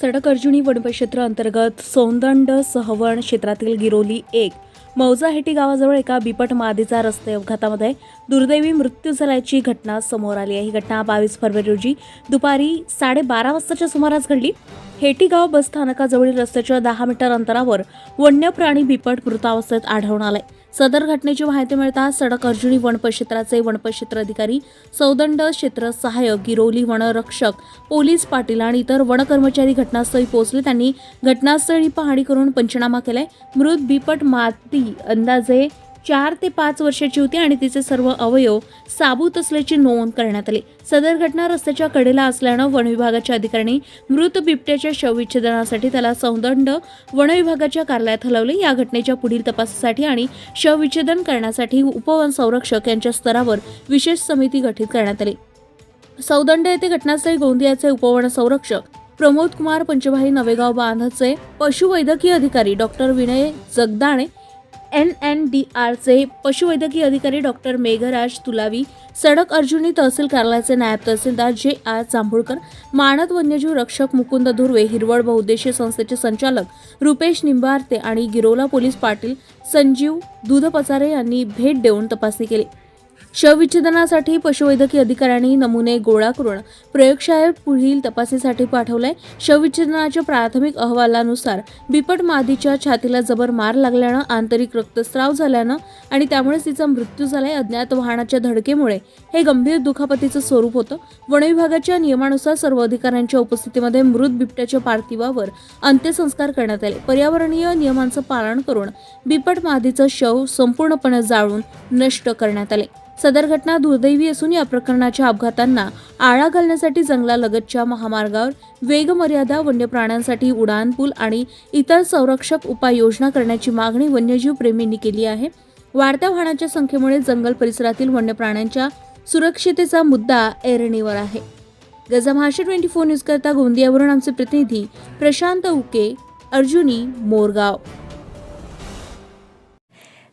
सडक अर्जुनी वनपरिक्षेत्र अंतर्गत सौंदंड सहवण क्षेत्रातील गिरोली एक. मौजाहेटी गावाजवळ एका बिपट मादीचा रस्ते अपघातामध्ये दुर्दैवी मृत्यू झाल्याची घटना समोर आली आहे. ही घटना बावीस फरवरी रोजी दुपारी साडेबारा वाजताच्या सुमारास घडली. हेटीगाव बस स्थानकाजवळील रस्त्याच्या दहा मीटर अंतरावर वन्य प्राणी बिपट मृतावस्थेत आढळून आलाय सदर घटनेची माहिती मिळताच सडक अर्जुनी वनपरिक्षेत्राचे वनपरिक्षेत्र अधिकारी सौदंड क्षेत्र सहाय्यक गिरोली वनरक्षक पोलीस पाटील आणि इतर वनकर्मचारी घटनास्थळी पोहोचले. त्यांनी घटनास्थळी पाहणी करून पंचनामा केलाय. मृत बिपट माती अंदाजे चार ते पाच वर्षाची होती आणि तिचे सर्व अवयव साबूत असल्याची नोंद करण्यात आली. सदर घटना रस्त्याच्या कडेला असल्यानं वनविभागाच्या अधिकाऱ्यांनी मृत बिबट्याच्या शवविच्छेदनासाठी त्याला सौदंड वनविभागाच्या कार्यालयात हलवले. या घटनेच्या पुढील तपासासाठी आणि शवविच्छेदन करण्यासाठी उपवन संरक्षक यांच्या स्तरावर विशेष समिती गठीत करण्यात आली. सौदंड येथे घटनास्थळी गोंदियाचे उपवन संरक्षक प्रमोद कुमार पंचभाई नवेगाव बांधचे पशुवैद्यकीय अधिकारी doctor Vinay Jagdane N N D आरचे पशुवैद्यकीय अधिकारी डॉक्टर मेघराज तुलावी सडक अर्जुनी तहसील कार्यालयाचे नायब तहसीलदार जे आर जांभूळकर मानद वन्यजीव रक्षक मुकुंद धुर्वे हिरवळ बहुउद्देशीय संस्थेचे संचालक रुपेश निंबारते आणि गिरोला पोलीस पाटील संजीव दुधपचारे यांनी भेट देऊन तपासणी केली. शवविच्छेदनासाठी पशुवैद्यकीय अधिकाऱ्यांनी नमुने गोळा करून प्रयोगशाळेत पुढील तपासणीसाठी पाठवलंय. शवविच्छेदनाच्या प्राथमिक अहवालानुसार बिपट मादीच्या छातीला जबर मार लागल्यानं आंतरिक रक्तस्राव झाल्यानं आणि त्यामुळेच तिचा मृत्यू झालाय. अज्ञात वाहनाच्या धडकेमुळे हे गंभीर दुखापतीचं स्वरूप होतं. वनविभागाच्या नियमानुसार सर्व अधिकाऱ्यांच्या उपस्थितीमध्ये मृत बिबट्याच्या पार्थिवावर अंत्यसंस्कार करण्यात आले. पर्यावरणीय नियमांचं पालन करून बिपट मादीचं शव संपूर्णपणे जाळून नष्ट करण्यात आले. सदर घटना दुर्दैवी असून या प्रकरणाच्या अपघातांना आळा घालण्यासाठी जंगलालगतच्या महामार्गावर वेगमर्यादा वन्य प्राण्यांसाठी उडानपूल आणि इतर संरक्षक उपाययोजना करण्याची मागणी वन्यजीव प्रेमींनी केली आहे. वाढत्या वाहनाच्या संख्येमुळे जंगल परिसरातील वन्य प्राण्यांच्या सुरक्षितेचा मुद्दा ऐरणीवर आहे. गजा ट्वेंटी फोर न्यूज करता गोंदियावरून आमचे प्रतिनिधी प्रशांत उके अर्जुनी मोरगाव.